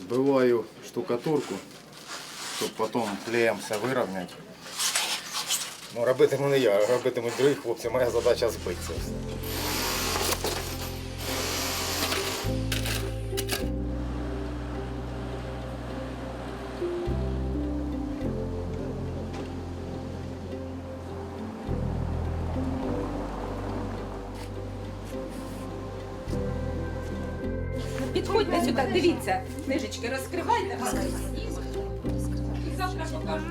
Збиваю штукатурку, щоб потім клеєм все вирівняти. Ну, робитиму не я, робитимуть другі хлопці. Моя задача збити це все. Підходьте сюди, дивіться. Книжечки розкривайте. І завтра покажу.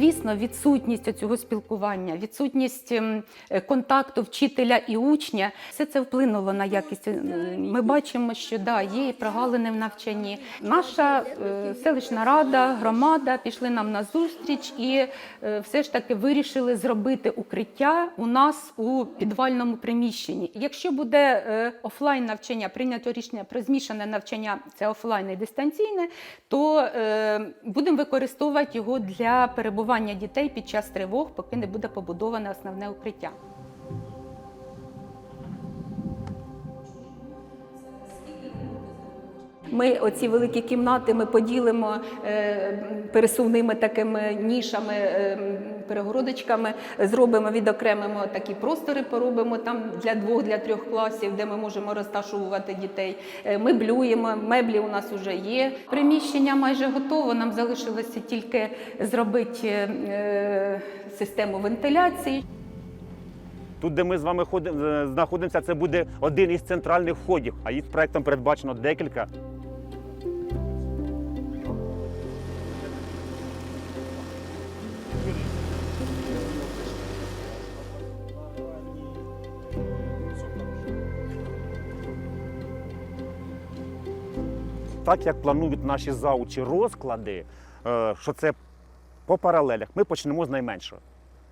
Звісно, відсутність цього спілкування, відсутність ем, е, контакту вчителя і учня, все це вплинуло на якість. Е, Ми бачимо, що да, є і прогалини в навчанні. Наша е, селищна рада, громада пішли нам на зустріч і е, все ж таки вирішили зробити укриття у нас у підвальному приміщенні. Якщо буде е, офлайн навчання, прийнято рішення про змішане навчання, це офлайн і дистанційне, то е, будемо використовувати його для перебування дітей під час тривог, поки не буде побудоване основне укриття. Ми оці великі кімнати ми поділимо е, пересувними такими нішами, е, перегородочками, зробимо, відокремимо такі простори, поробимо там для двох, для трьох класів, де ми можемо розташовувати дітей. Е, Меблюємо, меблі у нас вже є. Приміщення майже готово. Нам залишилося тільки зробити е, систему вентиляції. Тут, де ми з вами ходимо, е, знаходимося, це буде один із центральних входів, а їх проектом передбачено декілька. Так як планують наші заучі розклади, е, що це по паралелях, ми почнемо з найменшого.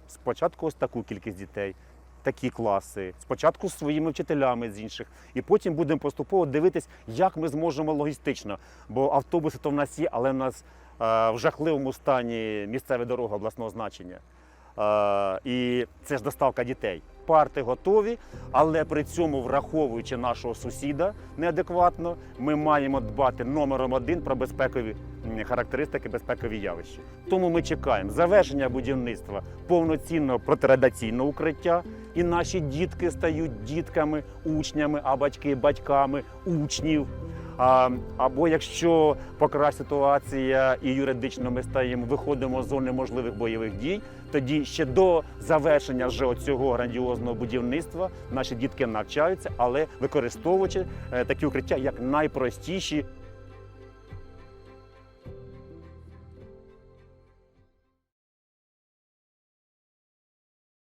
Спочатку ось таку кількість дітей, такі класи, спочатку з своїми вчителями з інших, і потім будемо поступово дивитись, як ми зможемо логістично. Бо автобуси то в нас є, але в нас е, в жахливому стані місцеві дороги обласного значення. Е, і це ж доставка дітей. Парти готові, але при цьому, враховуючи нашого сусіда неадекватно, ми маємо дбати номером один про безпекові характеристики, безпекові явища. Тому ми чекаємо завершення будівництва повноцінного протирадаційного укриття, і наші дітки стають дітками, учнями, а батьки батьками учнів. Або якщо покраща ситуація і юридично ми стаємо, виходимо з зони можливих бойових дій, тоді ще до завершення вже цього грандіозного будівництва наші дітки навчаються, але використовуючи е, такі укриття як найпростіші